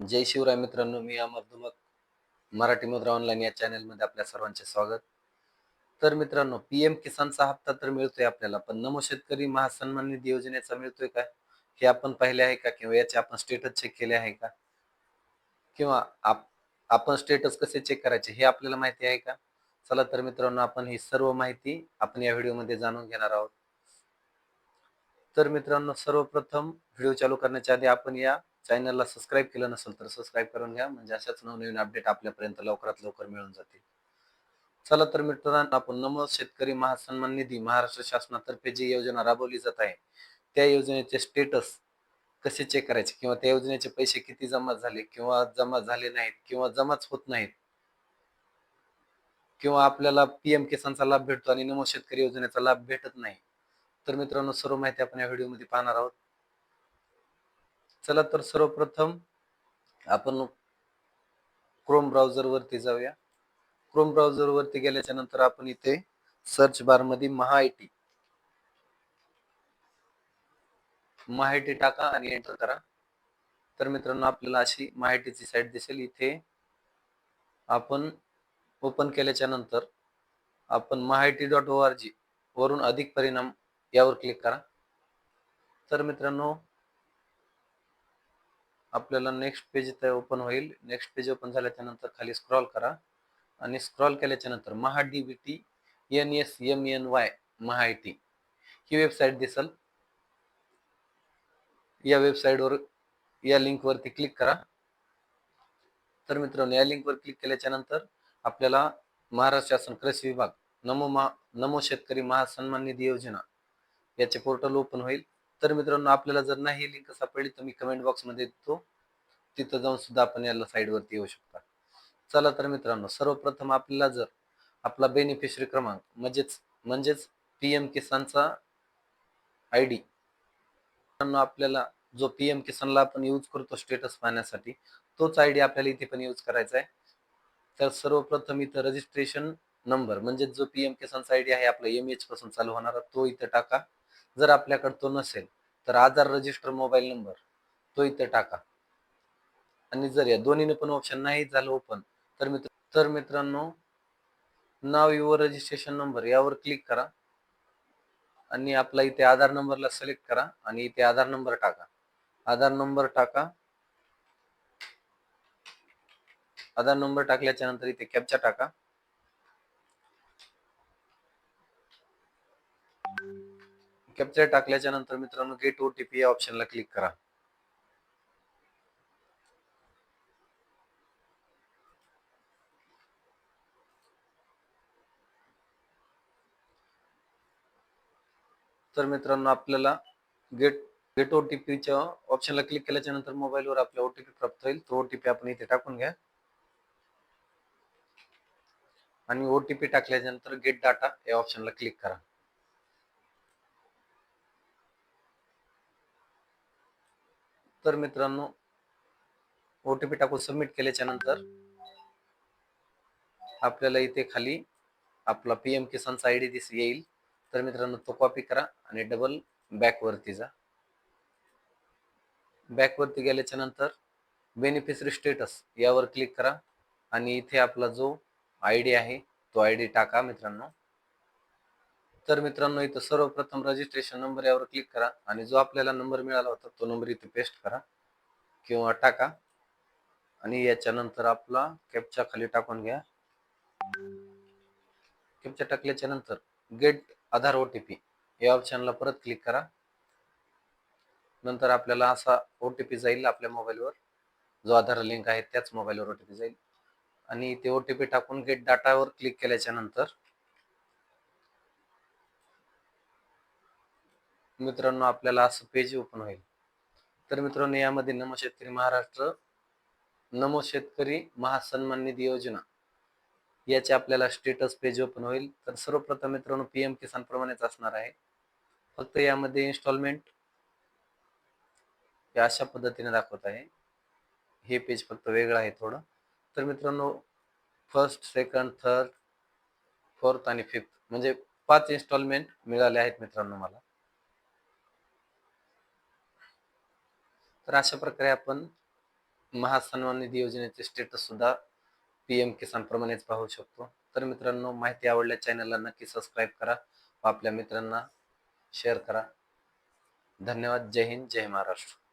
जय शिवराय मित्रांनो मी अमर धुमक मराठी मुद्रा ऑनलाईन या चॅनलमध्ये आपल्या सर्वांचे स्वागत. तर मित्रांनो पीएम किसानचा हप्ता तर मिळतोय आपल्याला पण नमो शेतकरी महासन्मान निधी योजनेचा मिळतोय का? हे आपण पाहिले आहे का? किंवा याचे आपण स्टेटस चेक केले आहे का? किंवा आपण स्टेटस कसे चेक करायचे हे आपल्याला माहिती आहे का? चला तर मित्रांनो आपण ही सर्व माहिती आपण या व्हिडिओमध्ये जाणून घेणार आहोत. तर मित्रांनो सर्वप्रथम व्हिडिओ चालू करण्याच्या आधी आपण या चॅनलला सबस्क्राईब केलं नसेल तर सबस्क्राईब करून घ्या. म्हणजे अशाच नवनवीन अपडेट आपल्यापर्यंत लवकरात लवकर मिळून जातील. चला तर मित्रांनो आपण नमो शेतकरी महासन्मान निधी महाराष्ट्र शासनातर्फे जी योजना राबवली जात आहे त्या योजनेचे स्टेटस कसे चेक करायचे? किंवा त्या योजनेचे पैसे किती जमा झाले किंवा जमा झाले नाहीत किंवा जमाच होत नाहीत? किंवा आपल्याला पीएम किसानचा लाभ भेटतो आणि नमो शेतकरी योजनेचा लाभ भेटत नाही? तर मित्रांनो सर्व माहिती आपण या व्हिडिओमध्ये पाहणार आहोत. चला तर सर्वप्रथम आपण क्रोम ब्राउझर वरती जाऊया. क्रोम ब्राउझर वरती गेल्याच्यानंतर आपण इथे सर्च बारमध्ये महाआयटी माहिती टाका आणि एंटर करा. तर मित्रांनो आपल्याला अशी माहितीची साईट दिसेल. इथे आपण ओपन केल्याच्यानंतर आपण माहिती डॉट ओ आर जी वरून अधिक परिणाम यावर क्लिक करा. तर मित्रांनो आपल्याला नेक्स्ट पेज इथे ओपन होईल. नेक्स्ट पेज ओपन झाल्याच्यानंतर खाली स्क्रॉल करा. आणि स्क्रॉल केल्याच्यानंतर Maha D B T N S M N Y Maha T ही वेबसाईट दिसल. या वेबसाईटवर या लिंकवरती क्लिक करा. तर मित्रांनो या लिंकवर क्लिक केल्याच्यानंतर आपल्याला महाराष्ट्र शासन कृषी विभाग नमो महा नमो शेतकरी महासन्मान निधी योजना याचे पोर्टल ओपन होईल. तर मित्रांनो आपल्याला जर नाही लिंक सापडली तर मी कमेंट बॉक्समध्ये देतो. तिथं जाऊन सुद्धा आपण याला साईडवरती येऊ शकता. चला तर मित्रांनो सर्वप्रथम आपल्याला जर आपला बेनिफिशरी क्रमांक म्हणजेच म्हणजेच पी एम किसानचा आय डी आपल्याला जो पी एम किसानला आपण यूज करतो स्टेटस पाहण्यासाठी तोच आय डी आपल्याला इथे पण यूज करायचा आहे. तर सर्वप्रथम इथं रजिस्ट्रेशन नंबर म्हणजेच जो पी एम किसानचा आय डी आहे आपला एम एच पासून चालू होणारा तो इथं टाका. जर आपल्याकडे तो नसेल तर आधार रजिस्टर मोबाईल नंबर तो इथे टाका. आणि जर या दोन्हीने पण ऑप्शन नाही झालं ओपन तर मित्र तर मित्रांनो नाव युवर रजिस्ट्रेशन नंबर यावर क्लिक करा. आणि आपला इथे आधार नंबरला सिलेक्ट करा आणि इथे आधार नंबर टाका. आधार नंबर टाका. आधार नंबर टाकल्याच्या नंतर इथे कॅप्चा टाका. कॅप्चर टाकल्याच्या नंतर मित्रांनो गेट ओटीपी या ऑप्शनला क्लिक करा. तर मित्रांनो आपल्याला गेट गेट ओटीपीच्या ऑप्शनला क्लिक केल्याच्यानंतर मोबाईलवर आपला ओटीपी प्राप्त होईल. तो ओटीपी आपण इथे टाकून घ्या. आणि ओटीपी टाकल्याच्या नंतर गेट डाटा या ऑप्शनला क्लिक करा. तर मित्रांनो ओटीपी टाकून सबमिट केल्याच्यानंतर आपल्याला इथे खाली आपला पीएम किसानचा आयडी दिस येईल. तर मित्रांनो तो कॉपी करा आणि डबल बॅक वरती जा. बॅक वरती गेल्याच्यानंतर बेनिफिशरी स्टेटस यावर क्लिक करा आणि इथे आपला जो आय डी आहे तो आय डी टाका मित्रांनो. तर मित्रांनो इथं सर्वप्रथम रजिस्ट्रेशन नंबर यावर क्लिक करा आणि जो आपल्याला नंबर मिळाला होता तो नंबर इथे पेस्ट करा किंवा टाका. आणि याच्यानंतर आपला कॅपच्या खाली टाकून घ्या. कॅपच्या टाकल्याच्या नंतर गेट आधार ओटीपी या ऑप्शनला परत क्लिक करा. नंतर आपल्याला असा ओटीपी जाईल आपल्या मोबाईलवर जो आधार लिंक आहे त्याच मोबाईलवर ओटीपी जाईल. आणि ते ओटीपी टाकून गेट डाटावर क्लिक केल्याच्यानंतर मित्रांनो आपल्याला असं पेज ओपन होईल. तर मित्रांनो यामध्ये नमो शेतकरी महाराष्ट्र नमो शेतकरी महासन्मान निधी योजना याचे आपल्याला स्टेटस पेज ओपन होईल. तर सर्वप्रथम मित्रांनो पीएम किसान प्रमाणेच असणार आहे. फक्त यामध्ये इन्स्टॉलमेंट या अशा पद्धतीने दाखवत आहे. हे पेज फक्त वेगळं आहे थोडं. तर मित्रांनो फर्स्ट सेकंड थर्ड फोर्थ आणि फिफ्थ म्हणजे पाच इन्स्टॉलमेंट मिळाले आहेत मित्रांनो मला. तर अशा प्रकारे आपण महासन्मान निधी योजनेचे स्टेटस सुद्धा पीएम किसान प्रमाणेच पाहू शकतो. तर मित्रांनो माहिती आवडल्या चॅनलला नक्की सबस्क्राईब करा व आपल्या मित्रांना शेअर करा. धन्यवाद. जय हिंद. जय महाराष्ट्र.